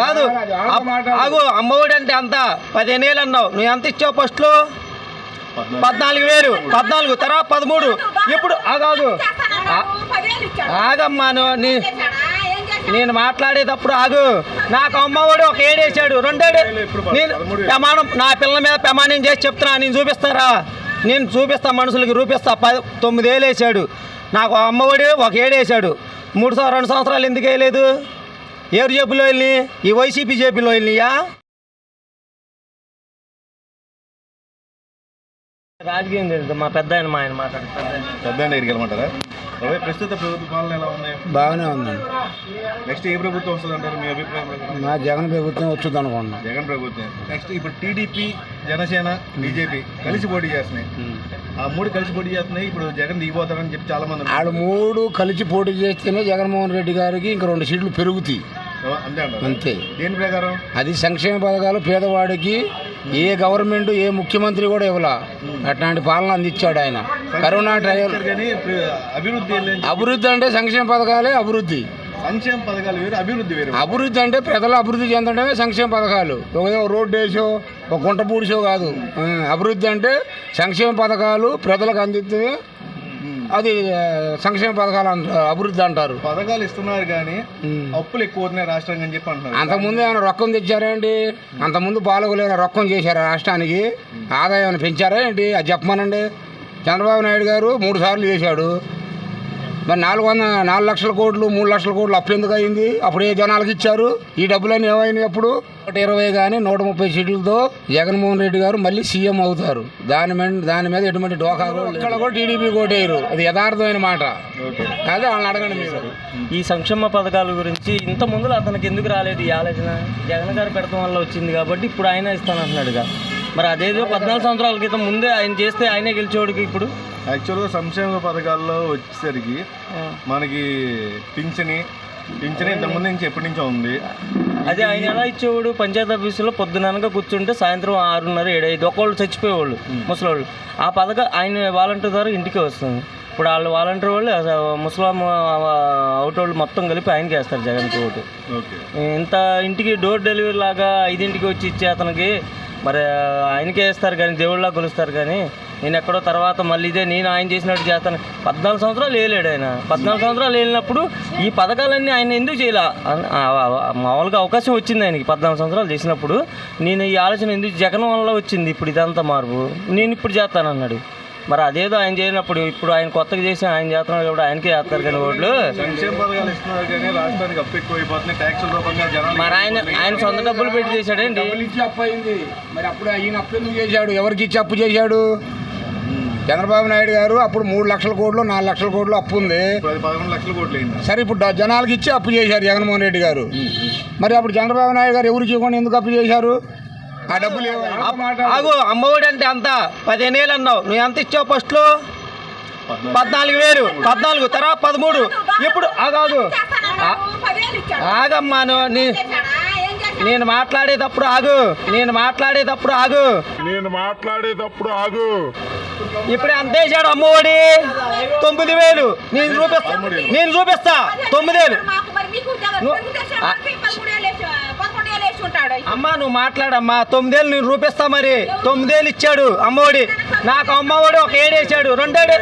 కాదు ఆగు అమ్మఒడి అంటే అంత పదిహేను వేలు అన్నావు నువ్వు ఎంత ఇచ్చావు ఫస్ట్లో? పద్నాలుగు వేలు. పద్నాలుగు తర్వాత పదమూడు. ఇప్పుడు ఆగాగు ఆగమ్మా నీ నేను మాట్లాడేటప్పుడు ఆగు. నాకు అమ్మఒడి ఒక ఏడేసాడు రెండేడు నేను ప్రమాణం నా పిల్లల మీద ప్రమాణం చేసి చెప్తున్నా. నేను చూపిస్తారా? నేను చూపిస్తా మనుషులకి చూపిస్తా పది తొమ్మిదేళ్ళు వేసాడు. నాకు అమ్మఒడి ఒక ఏడేసాడు మూడు రెండు సంవత్సరాలు ఎందుకు వేయలేదు? ఎవరు జేబులో వెళ్ళి ఈ వైసీపీ జేబులో వెళ్ళియా రాజకీయం తెలుసు మా పెద్ద ఆయన మా ఆయన మాట్లాడు పెద్ద ఆయన. దగ్గరికి వెళ్ళమంటారా? అదే ప్రస్తుత ప్రభుత్వ పాలన ఎలా ఉంది బాగానే ఉందండి నెక్స్ట్ ఏ ప్రభుత్వం వస్తుంది అంటారు? మీ అభిప్రాయం? మా జగన్ ప్రభుత్వం వచ్చింది అనుకున్నాం. జగన్ ప్రభుత్వం. నెక్స్ట్ ఇప్పుడు టీడీపీ జనసేన బీజేపీ కలిసి పోటీ చేస్తున్నాయి. ఆ మూడు కలిసి పోటీ చేస్తున్నాయి. ఇప్పుడు జగన్ దిగిపోతారని చెప్పి చాలా మంది వాళ్ళు మూడు కలిసి పోటీ చేస్తేనే జగన్మోహన్ రెడ్డి గారికి ఇంక రెండు సీట్లు పెరుగుతాయి. అంతే అంటారు. అంతే. దేని ప్రకారం? అది సంక్షేమ పథకాలు పేదవాడికి ఏ గవర్నమెంట్ ఏ ముఖ్యమంత్రి కూడా ఇవ్వాల. అట్లాంటి పాలన అందించాడు ఆయన. కరోనా టైం అభివృద్ధి అభివృద్ధి అంటే సంక్షేమ పథకాలే అభివృద్ధి. సంక్షేమ పథకాలు వేరు అభివృద్ధి వేరు. అభివృద్ధి అంటే ప్రజలు అభివృద్ధి చెందడమే సంక్షేమ పథకాలు. ఏదో రోడ్డు వేసో ఒక గుంట పూడిసో కాదు. అభివృద్ధి అంటే సంక్షేమ పథకాలు ప్రజలకు అందిస్తే అది సంక్షేమ పథకాలు అభివృద్ధి అంటారు. పథకాలు ఇస్తున్నారు కానీ. అప్పులు ఎక్కువ రాష్ట్రానికి అని చెప్పి అంటున్నారు. అంతకుముందు ఏమైనా రొక్కం తెచ్చారా ఏంటి? అంతకుముందు పాలకులు ఏమైనా రొక్కం చేశారా రాష్ట్రానికి? ఆదాయం పెంచారా ఏంటి? అది చెప్పమనండి. చంద్రబాబు నాయుడు గారు మూడు సార్లు చేశాడు. మరి నాలుగు వంద నాలుగు లక్షల కోట్లు మూడు లక్షల కోట్లు అప్పు ఎందుకు అయింది? అప్పుడు ఏ జనాలకు ఇచ్చారు? ఈ డబ్బులన్నీ ఏమైనాయి అప్పుడు? నూట ఇరవై కానీ నూట ముప్పై సీట్లతో జగన్మోహన్ రెడ్డి గారు మళ్ళీ సీఎం అవుతారు. దాని మీద దాని మీద ఎటువంటి డోకా. ఇక్కడ కూడా టీడీపీ కోటేయరు. అది యథార్థమైన మాట. అదే వాళ్ళని అడగండి మీరు. ఈ సంక్షేమ పథకాల గురించి ఇంత ముందులో అతనికి ఎందుకు రాలేదు ఈ ఆలోచన? జగన్ గారు పెడతాం వల్ల వచ్చింది కాబట్టి ఇప్పుడు ఆయన ఇస్తానంటున్నాడుగా. మరి అదేదో పద్నాలుగు సంవత్సరాల క్రితం ముందే ఆయన చేస్తే ఆయనే గెలిచేవాడికి ఇప్పుడు? యాక్చువల్గా సంక్షేమ పథకాల్లో వచ్చేసరికి మనకి పింఛని పింఛని ఇంతకుముందు నుంచి ఎప్పటి నుంచో ఉంది. అదే ఆయన ఎలా ఇచ్చేవాడు? పంచాయతీ ఆఫీసులో పొద్దుననగా కూర్చుంటే సాయంత్రం ఆరున్నర ఏడు ఐదు ఒకళ్ళు చచ్చిపోయేవాళ్ళు ముసలోళ్ళు. ఆ పథకం ఆయన వాలంటీర్ ద్వారా ఇంటికి వస్తుంది. ఇప్పుడు వాళ్ళు వాలంటీర్ వాళ్ళు ముసలాం అవుట్ వాళ్ళు మొత్తం కలిపి ఆయనకి వేస్తారు జగన్కి ఓటు. ఇంత ఇంటికి డోర్ డెలివరీ లాగా ఐదింటికి వచ్చి ఇచ్చే అతనికి మరి ఆయనకే వేస్తారు కానీ దేవుళ్ళ కొలుస్తారు కానీ నేను ఎక్కడో తర్వాత మళ్ళీ ఇదే నేను ఆయన చేసినట్టు చేస్తాను. పద్నాలుగు సంవత్సరాలు వేయలేడు ఆయన. పద్నాలుగు సంవత్సరాలు వేలినప్పుడు ఈ పథకాలన్నీ ఆయన ఎందుకు చేయాల? మామూలుగా అవకాశం వచ్చింది ఆయనకి పద్నాలుగు సంవత్సరాలు చేసినప్పుడు. నేను ఈ ఆలోచన ఎందుకు జగన్ వల్ల వచ్చింది ఇప్పుడు ఇదంతా మార్పు నేను ఇప్పుడు చేస్తానన్నాడు మరి అదేదో ఆయన చేయనప్పుడు ఇప్పుడు ఆయన కొత్తగా చేసి ఆయన చేస్తున్నాడు కాబట్టి ఆయనకే చేస్తారు కానీ ఓట్లు. మరి ఆయన ఆయన సొంత డబ్బులు పెట్టి చేశాడండి మరి అప్పుడు ఈయన అప్పు చేశాడు? ఎవరికి ఇచ్చి అప్పు చేశాడు? చంద్రబాబు నాయుడు గారు అప్పుడు మూడు లక్షల కోట్లు నాలుగు లక్షల కోట్లు అప్పు ఉంది. సరే ఇప్పుడు జనాలకి ఇచ్చి అప్పు చేశారు జగన్మోహన్ రెడ్డి గారు. మరి అప్పుడు చంద్రబాబు నాయుడు గారు ఎవరికి ఇవ్వకుండా ఎందుకు అప్పు చేశారు? ఆ డబ్బులు ఆగు అమ్మఒడి అంటే అంత పదిహేను వేలు అన్నావు. నువ్వు ఎంత ఇచ్చావు ఫస్ట్లో పద్నాలుగు వేలు. పద్నాలుగు తర్వాత పదమూడు. ఇప్పుడు ఆగాగు ఆ- ఆగమ్మా నీ నేను మాట్లాడేటప్పుడు ఆగు. నేను మాట్లాడేటప్పుడు ఆగు. నేను మాట్లాడేటప్పుడు ఆగు. ఇప్పుడు ఎంత వేసాడు అమ్మఒడి. తొమ్మిది వేలు. నేను చూపిస్తా. నేను చూపిస్తా. తొమ్మిది వేలు. అమ్మా నువ్వు మాట్లాడమ్మా. తొమ్మిదేళ్ళు నేను రూపిస్తా మరి. తొమ్మిదేళ్ళు ఇచ్చాడు అమ్మఒడి. నాకు అమ్మఒడి ఒక ఏడు వేసాడు. రెండేడు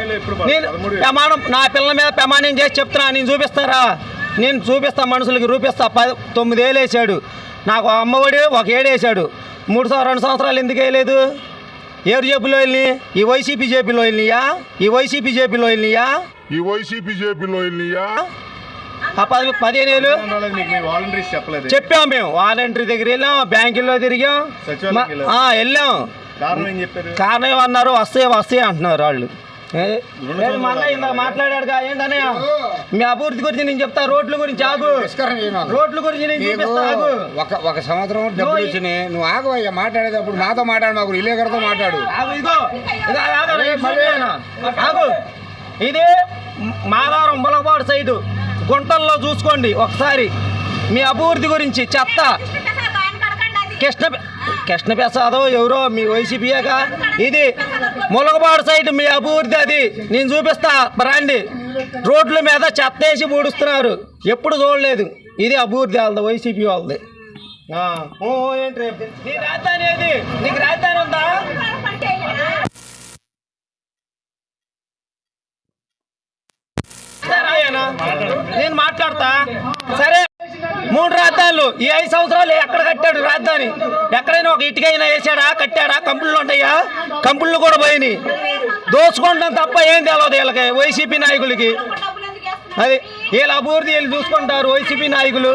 నేను ప్రమాణం నా పిల్లల మీద ప్రమాణం చేసి చెప్తున్నా. నేను చూపిస్తారా? నేను చూపిస్తా మనుషులకి రూపిస్తా పది తొమ్మిదేళ్ళు వేసాడు. నాకు అమ్మఒడి ఒక ఏడు వేసాడు. మూడు రెండు సంవత్సరాలు ఎందుకు వేయలేదు? ఎవరు జేబులో వెళ్ళి ఈ వైసీపీ జేబులో వెళ్ళియా ఈ వైసీపీ జేబులో వెళ్ళియా ఈ వైసీపీ ఆ పది పదిహేను వేలు రాలేదు మీకు మీ వాలంటీర్స్ చెప్పలేదు. చెప్పాం మేము. వాలంటరీ దగ్గర వెళ్ళాం బ్యాంకుల్లో తిరిగాం. వెళ్ళాం. కారణం కారణం ఏమన్నారు? వస్తాయి వస్తాయి అంటున్నారు వాళ్ళు. మళ్ళా ఇందాక మాట్లాడాడుగా ఏంటనే మీ అభివృద్ధి గురించి నేను చెప్తా రోడ్ల గురించి ఆగు. రోడ్ల గురించి నేను చూపిస్తా ఆగు. ఒక ఒక సంవత్సరం డబ్బులు ఇచ్చినాయి నువ్వు ఆగవయ్యా మాట్లాడేటప్పుడు నాతో మాట్లాడు మాకు విలేకరుతో మాట్లాడు. ఆగు ఇదిగో. ఆగు, ఆగు? ఆగు ఇది మాదారం ములగపాడు సైడు గుంటల్లో చూసుకోండి ఒకసారి. మీ అభివృద్ధి గురించి చెత్త కృష్ణ కృష్ణప్రసాదం ఎవరో మీ వైసీపీయేక ఇది ములగపాడు సైడ్ మీ అభివృద్ధి అది. నేను చూపిస్తా. రండి. రోడ్ల మీద చెత్త వేసి పూడుస్తున్నారు ఎప్పుడు చూడలేదు. ఇది అభివృద్ధి వాళ్ళది వైసీపీ వాళ్ళది. ఏంటి నీ రాజధాని ఏది? నీకు రాజధాని ఉందా? నేను మాట్లాడతా. సరే మూడు రాజధానులు ఈ ఐదు సంవత్సరాలు ఎక్కడ కట్టాడు రాజధాని? ఎక్కడైనా ఒక ఇటుకైనా వేసాడా? కట్టాడా? కంపెనీలు ఉంటాయా? కంపెనీలు కూడా పోయినాయి. దోచుకుంటాం తప్ప ఏం తెలియదు వీళ్ళకి? వైసీపీ నాయకులకి. అది వీళ్ళ అభివృద్ధి వీళ్ళు చూసుకుంటారు. వైసీపీ నాయకులు.